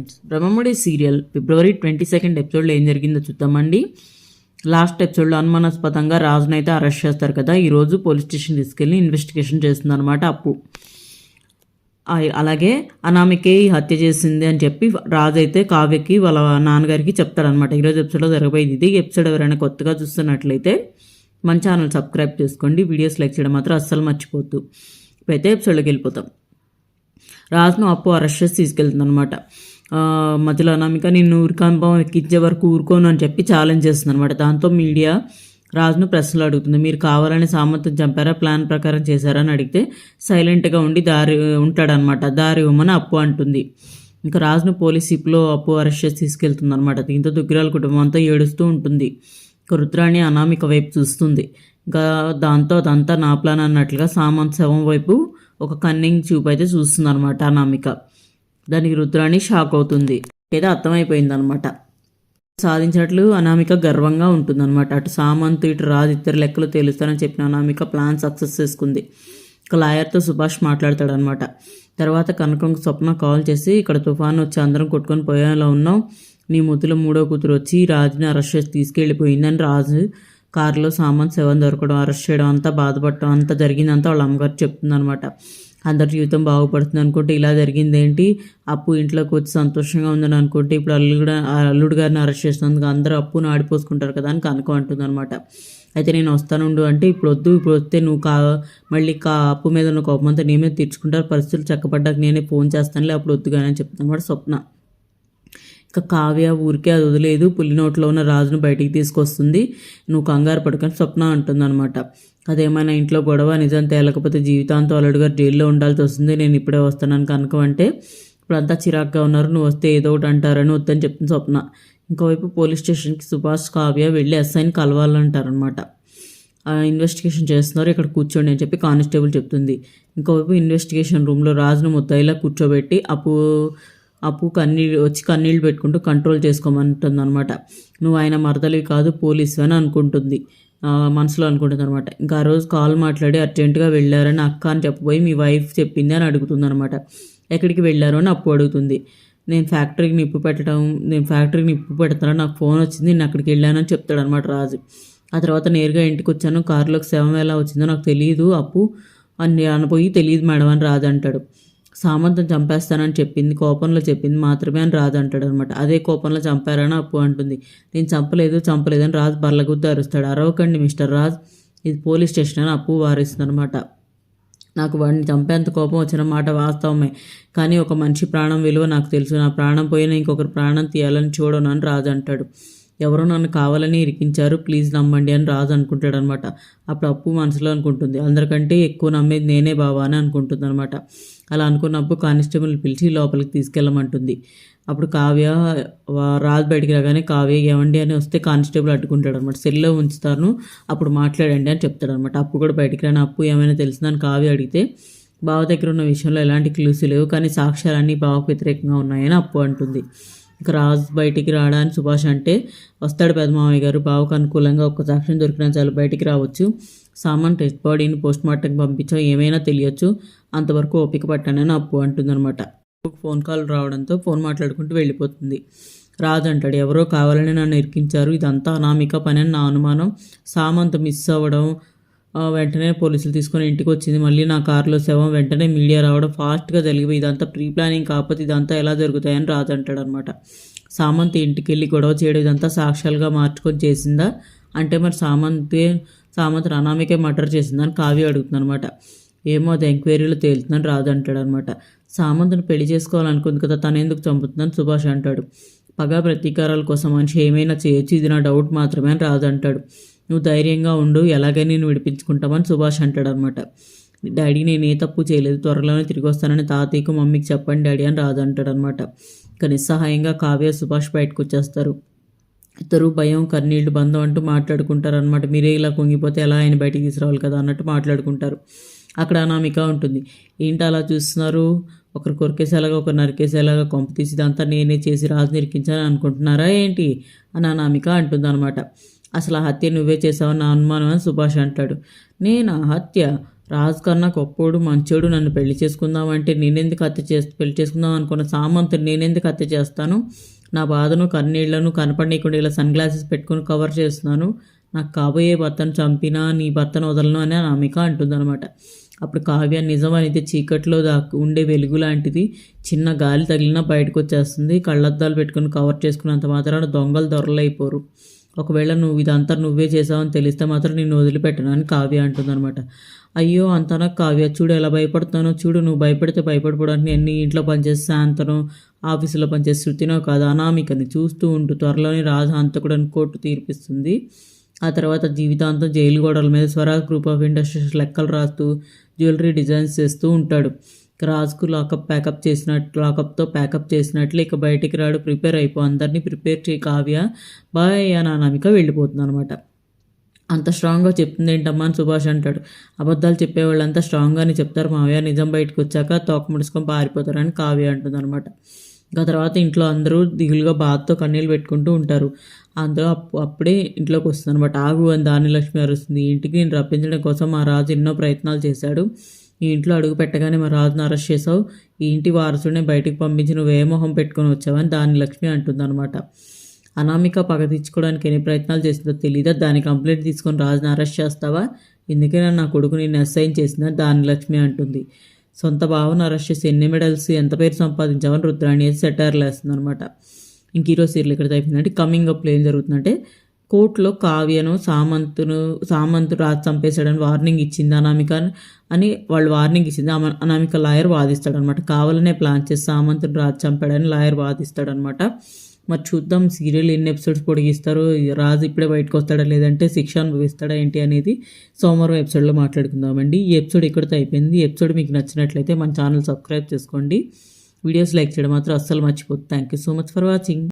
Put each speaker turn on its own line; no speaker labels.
Brahmamudi serial February twenty second ఎపిసోడ్లో ఏం జరిగిందో చూద్దామండి. లాస్ట్ ఎపిసోడ్లో అనుమానాస్పదంగా రాజునైతే అరెస్ట్ చేస్తారు కదా ఈరోజు పోలీస్ స్టేషన్ తీసుకెళ్ళి ఇన్వెస్టిగేషన్ చేస్తుందన్నమాట అప్పు. అలాగే అనామికే హత్య చేసింది అని చెప్పి రాజు అయితే కావ్యకి వాళ్ళ నాన్నగారికి చెప్తాడనమాట ఈరోజు ఎపిసోడ్లో జరగబోయేది ఇది. ఎపిసోడ్ ఎవరైనా కొత్తగా చూస్తున్నట్లయితే మన ఛానల్ సబ్స్క్రైబ్ చేసుకోండి. వీడియోస్ లైక్ చేయడం మాత్రం అస్సలు మర్చిపోద్దు. ఇప్పుడైతే ఎపిసోడ్లోకి వెళ్ళిపోతాం. రాజును అప్పు అరెస్ట్ చేసి తీసుకెళ్తుంది అనమాట మధ్యలో అనామిక నిన్ను ఊరికంపం ఎక్కించే వరకు ఊరుకోను అని చెప్పి ఛాలెంజ్ చేస్తుంది అనమాట దాంతో మీడియా రాజును ప్రశ్నలు అడుగుతుంది. మీరు కావాలని సామంతం చంపారా? ప్లాన్ ప్రకారం చేశారా? అని అడిగితే సైలెంట్గా ఉండి దారి ఉంటాడనమాట దారి ఇవ్వమని అప్పు అంటుంది. ఇంకా రాజును పోలీస్ సిప్లో అప్పు అరెస్ట్ చేసి తీసుకెళ్తుంది అనమాట దీంతో దుగ్గిరాల కుటుంబం అంతా ఏడుస్తూ ఉంటుంది. ఇంకా రుద్రాణి అనామిక వైపు చూస్తుంది. ఇంకా దాంతో అదంతా నా ప్లాన్ అన్నట్లుగా సామంత్ శవం వైపు ఒక కన్నింగ్ చూపు అయితే చూస్తుంది అనమాట అనామిక. దానికి రుద్రాణి షాక్ అవుతుంది. ఏదో అర్థమైపోయింది అనమాట సాధించినట్లు అనామిక గర్వంగా ఉంటుందన్నమాట అటు సామంత్ ఇటు రాజు ఇద్దరు లెక్కలు తేలుస్తానని చెప్పిన అనామిక ప్లాన్ సక్సెస్ చేసుకుంది. ఇక లాయర్తో సుభాష్ మాట్లాడతాడనమాట. తర్వాత కనకం స్వప్న కాల్ చేసి ఇక్కడ తుఫాను వచ్చి అందరం కొట్టుకొని పోయేలా ఉన్నాం. నీ ముద్దులో మూడో కూతురు వచ్చి రాజుని అరెస్ట్ చేసి తీసుకెళ్ళిపోయిందని రాజు కారులో సామాన్ సెవెన్ దొరకడం అరెస్ట్ చేయడం అంతా బాధపడటం అంతా జరిగిందంతా వాళ్ళ అమ్మగారు చెప్తుందనమాట. అందరి జీవితం బాగుపడుతుంది అనుకుంటే ఇలా జరిగింది ఏంటి అప్పు ఇంట్లోకి వచ్చి సంతోషంగా ఉందని అనుకుంటే ఇప్పుడు అల్లుడు అల్లుడు గారిని అరెస్ట్ చేసినందుకు అందరూ అప్పును ఆడిపోసుకుంటారు కదా అని కనుక అంటుంది అనమాట అయితే నేను వస్తానుండు అంటే ఇప్పుడు వద్దు ఇప్పుడు వస్తే నువ్వు కా మళ్ళీ కా అప్పు మీద ఉన్న కోపమంతా అంతా నీ మీద తీర్చుకుంటారు. పరిస్థితులు చక్కబడ్డాక నేనే ఫోన్ చేస్తానులే అప్పుడు వద్దు కానీ అని చెప్తాను అనమాట స్వప్న. ఇక కావ్య ఊరికే అది వదిలేదు. పులి నోట్లో ఉన్న రాజును బయటికి తీసుకొస్తుంది. నువ్వు కంగారు పడుకొని స్వప్న అంటుందన్నమాట. అదేమైనా ఇంట్లో గొడవ? నిజం తేలకపోతే జీవితాంతం అలడుగా జైల్లో ఉండాల్సి వస్తుంది. నేను ఇప్పుడే వస్తానని కనుక అంటే ఇప్పుడంతా చిరాగ్గా ఉన్నారు. నువ్వు వస్తే ఏదో ఒకటి అంటారని వద్దని చెప్తుంది స్వప్న. ఇంకోవైపు పోలీస్ స్టేషన్కి సుభాష్ కావ్య వెళ్ళి ఎస్ఐని కలవాలంటారనమాట ఇన్వెస్టిగేషన్ చేస్తున్నారు. ఇక్కడ కూర్చోండి అని చెప్పి కానిస్టేబుల్ చెప్తుంది. ఇంకోవైపు ఇన్వెస్టిగేషన్ రూమ్లో రాజును ముద్దాయిలా కూర్చోబెట్టి అప్పు అప్పు కన్నీళ్ళు వచ్చి కన్నీళ్ళు పెట్టుకుంటూ కంట్రోల్ చేసుకోమంటుంది అనమాట నువ్వు ఆయన మరదలివి కాదు పోలీసు అని అనుకుంటుంది. మనసులో అనుకుంటుంది అనమాట ఇంకా ఆ రోజు కాల్ మాట్లాడి అర్జెంటుగా వెళ్ళారని అక్క అని చెప్పబోయి మీ వైఫ్ చెప్పింది అని అడుగుతుంది అనమాట ఎక్కడికి వెళ్ళారు అని అప్పు అడుగుతుంది. నేను ఫ్యాక్టరీకి నిప్పు పెట్టడం నేను ఫ్యాక్టరీకి నిప్పు పెడతాను నాకు ఫోన్ వచ్చింది నేను అక్కడికి వెళ్ళానని చెప్తాడు అనమాట రాజు. ఆ తర్వాత నేరుగా ఇంటికి వచ్చాను కారులోకి శవం ఎలా వచ్చిందో నాకు తెలియదు అప్పు అని అనపోయి తెలియదు మేడం అని రాజు అంటాడు. సామంతం చంపేస్తానని చెప్పింది కోపంలో చెప్పింది మాత్రమే అని రాజు అంటాడు అనమాట అదే కోపంలో చంపారని అప్పు అంటుంది. నేను చంపలేదు చంపలేదు అని రాజు బర్లగుద్దు అరుస్తాడు. అరవకండి మిస్టర్ రాజ్ ఇది పోలీస్ స్టేషన్ అని అప్పు వారిస్తుంది అనమాట నాకు వాడిని చంపేంత కోపం వచ్చిన మాట వాస్తవమే కానీ ఒక మనిషి ప్రాణం విలువ నాకు తెలుసు. నా ప్రాణం పోయినా ఇంకొకరి ప్రాణం తీయాలని చూడను అని రాజు అంటాడు. ఎవరో నన్ను కావాలని ఇరికించారు ప్లీజ్ నమ్మండి అని రాజు అనుకుంటాడు అనమాట అప్పుడు అప్పు మనసులో అనుకుంటుంది. అందరికంటే ఎక్కువ నమ్మేది నేనే బావా అని అనుకుంటుంది అనమాట అలా అనుకున్నప్పుడు కానిస్టేబుల్ పిలిచి లోపలికి తీసుకెళ్ళమంటుంది. అప్పుడు కావ్య రాజు బయటికి రాగానే కావ్య ఏమండి అని వస్తే కానిస్టేబుల్ అడ్డుకుంటాడు అనమాట సెల్లో ఉంచుతాను అప్పుడు మాట్లాడండి అని చెప్తాడు అనమాట అప్పు కూడా బయటికి రాని అప్పు ఏమైనా తెలిసిందని కావ్య అడిగితే బావ దగ్గర ఉన్న విషయంలో ఎలాంటి క్లూస్ లేవు కానీ సాక్ష్యాలన్నీ బావకు వ్యతిరేకంగా ఉన్నాయని అప్పు అంటుంది. ఇక రాజు బయటికి రావడానికి సుభాష్ అంటే వస్తాడు పెదమామయ్య గారు. బావకు అనుకూలంగా ఒక్క సాక్ష్యం దొరికినా చాలు బయటికి రావచ్చు. సామాన్ టెస్ట్ బాడీని పోస్ట్ మార్టంకి పంపించాం ఏమైనా తెలియచ్చు. అంతవరకు ఓపిక పట్టానని అప్పు అంటుందన్నమాట. ఫోన్ కాల్ రావడంతో ఫోన్ మాట్లాడుకుంటూ వెళ్ళిపోతుంది. రాజు అంటాడు ఎవరో కావాలని నన్ను ఇరికించారు. ఇదంతా అనామిక పని అని నా అనుమానం. సామంత మిస్ అవ్వడం వెంటనే పోలీసులు తీసుకొని ఇంటికి వచ్చింది. మళ్ళీ నా కారులో శవం వెంటనే మీడియా రావడం ఫాస్ట్గా జరిగిపోయి ఇదంతా ప్రీ ప్లానింగ్ కాకపోతే ఇదంతా ఎలా జరుగుతాయని రాజు అంటాడు అనమాట సామంత్ ఇంటికి వెళ్ళి గొడవ చేయడం ఇదంతా సాక్ష్యాలుగా మార్చుకొని చేసిందా? అంటే మరి సామంతే సామంత్ అనామికే మర్డర్ చేసిందని కావ్య అడుగుతుంది అనమాట ఏమో అది ఎంక్వైరీలో తేలుతుందని రాజు అంటాడు అనమాట సామంత్ని పెళ్ళి చేసుకోవాలనుకుంది కదా తను ఎందుకు చంపుతుందని సుభాష్ అంటాడు. పగ ప్రతీకారాల కోసం మనిషి ఏమైనా చేయొచ్చు ఇది నా డౌట్ మాత్రమే అని రాజు అంటాడు. నువ్వు ధైర్యంగా ఉండు ఎలాగైనా నేను విడిపించుకుంటామని సుభాష్ అంటాడు అనమాట డాడీ నేను ఏ తప్పు చేయలేదు. త్వరలోనే తిరిగి వస్తానని తాతయ్యకు మమ్మీకి చెప్పండి డాడీ అని రాజు అంటాడు అనమాట ఇక నిస్సహాయంగా కావ్య సుభాష్ బయటకు వచ్చేస్తారు. ఇద్దరు భయం కన్నీళ్ళు బంధం అంటూ మాట్లాడుకుంటారు అనమాట మీరే ఇలా కుంగిపోతే ఎలా ఆయన బయటికి తీసుకురావాలి కదా అన్నట్టు మాట్లాడుకుంటారు. అక్కడ అనామిక ఉంటుంది. ఏంటి అలా చూస్తున్నారు? ఒకరు కొరికేసేలాగా ఒకరు నరికేసేలాగా కొంప తీసి ఇదంతా నేనే చేసి రాజు నిరికించాలని అనుకుంటున్నారా ఏంటి? అని అనామిక అంటుంది అనమాట అసలు ఆ హత్య నువ్వే చేసావని నా అనుమానం అని సుభాష్ అంటాడు. నేను ఆ హత్య రాజు కన్నా గొప్పోడు మంచోడు నన్ను పెళ్ళి చేసుకుందామంటే నేనెందుకు హత్య చే పెళ్ళి చేసుకుందాం అనుకున్న సామంతుడు నేనెందుకు హత్య చేస్తాను? నా బాధను కన్నీళ్ళను కనపడనీయకుండా ఇలా సన్ గ్లాసెస్ పెట్టుకుని కవర్ చేస్తున్నాను. నాకు కాబోయే భర్తను చంపినా నీ భర్తను వదలను అని అమిక అంటుందన్నమాట. అప్పుడు కావ్య నిజం అనేది చీకట్లో దాకు ఉండే వెలుగు లాంటిది. చిన్న గాలి తగిలినా బయటకు వచ్చేస్తుంది కళ్ళద్దాలు పెట్టుకుని కవర్ చేసుకున్నంత మాత్రాన దొంగలు దొరలైపోరు. ఒకవేళ నువ్వు ఇదంతా నువ్వే చేసావని తెలిస్తే మాత్రం నేను వదిలిపెట్టను అని కావ్య అంటుందన్నమాట. అయ్యో అంతా నాకు కావ్య? చూడు ఎలా భయపడుతానో చూడు నువ్వు భయపడితే భయపడిపోవడానికి నేను నీ ఇంట్లో పనిచేసి శాంతను ఆఫీసులో పనిచేసి శృతినో కాదు అనామికని చూస్తూ ఉంటూ త్వరలోనే రాజు కోర్టు తీర్పిస్తుంది. ఆ తర్వాత జీవితాంతం జైలు గోడల మీద స్వరాజ్ గ్రూప్ ఆఫ్ ఇండస్ట్రీస్ లెక్కలు రాస్తూ జ్యువెలరీ డిజైన్స్ చేస్తూ ఉంటాడు. రాజుకు లాకప్ ప్యాకప్ చేసినట్టు లాకప్తో ప్యాకప్ చేసినట్లు ఇక బయటికి రాడు. ప్రిపేర్ అయిపో అందరినీ ప్రిపేర్ చేయి కావ్య. బాయ్ అని అనామిక వెళ్ళిపోతుంది అనమాట అంత స్ట్రాంగ్గా చెప్తుంది ఏంటమ్మా అని సుభాష్ అంటాడు. అబద్ధాలు చెప్పేవాళ్ళంతా స్ట్రాంగ్గానే చెప్తారు మావయ్య. నిజం బయటకు వచ్చాక తోక ముడుచుకొని పారిపోతారని కావ్య అంటుంది అనమాట ఇంకా తర్వాత ఇంట్లో అందరూ దిగులుగా బాధతో కన్నీళ్ళు పెట్టుకుంటూ ఉంటారు. అందులో అప్పు అప్పుడే ఇంట్లోకి వస్తుంది అనమాట ఆగు అని దాని లక్ష్మి అరుస్తుంది ఇంటికి రప్పించడం కోసం మా రాజు ఎన్నో ప్రయత్నాలు చేశాడు. నీ ఇంట్లో అడుగు పెట్టగానే మా రాజును అరెస్ట్ చేసావు ఈ ఇంటి వారసుడిని బయటికి పంపించి నువ్వు ఏ మొహం పెట్టుకొని వచ్చావని దాని లక్ష్మి అంటుందన్నమాట. అనామిక పగ తీర్చుకోవడానికి ఎన్ని ప్రయత్నాలు చేసిందో తెలియదా దాని కంప్లైంట్ తీసుకొని రాజుని అరెస్ట్ చేస్తావా? ఎందుకైనా నా కొడుకు నేను అసైన్ చేసిన దాని లక్ష్మి అంటుంది. సొంత భావన అరెస్ట్ చేసి ఎన్ని మెడల్స్ ఎంత పేరు సంపాదించావని రుద్రాణి వేసి సెటార్లు వేస్తుంది అనమాట ఇంక ఈరోజు సీరియల్ ఇక్కడ అయిపోయిందంటే కమింగ్ అప్లో ఏం జరుగుతుందంటే కోర్టులో కావ్యను సామంతును సామంతుడు రాజు చంపేశాడని వార్నింగ్ ఇచ్చింది అనామిక అని వాళ్ళు వార్నింగ్ ఇచ్చింది. అనామిక లాయర్ వాదిస్తాడు అనమాట కావాలనే ప్లాన్ చేసి సామంతుడు రాజు చంపాడని లాయర్ వాదిస్తాడు అనమాట మరి చూద్దాం సీరియల్ ఎన్ని ఎపిసోడ్స్ పొడిగిస్తారు రాజు ఇప్పుడే బయటకు వస్తాడా లేదంటే శిక్ష అనుభవిస్తాడా ఏంటి అనేది సోమవారం ఎపిసోడ్లో మాట్లాడుకుందామండి. ఈ ఎపిసోడ్ ఇక్కడితో అయిపోయింది. ఈ ఎపిసోడ్ మీకు నచ్చినట్లయితే మన ఛానల్ సబ్స్క్రైబ్ చేసుకోండి. వీడియోస్ లైక్ చేయడం మాత్రం అస్సలు మర్చిపోతుంది thank you so much for watching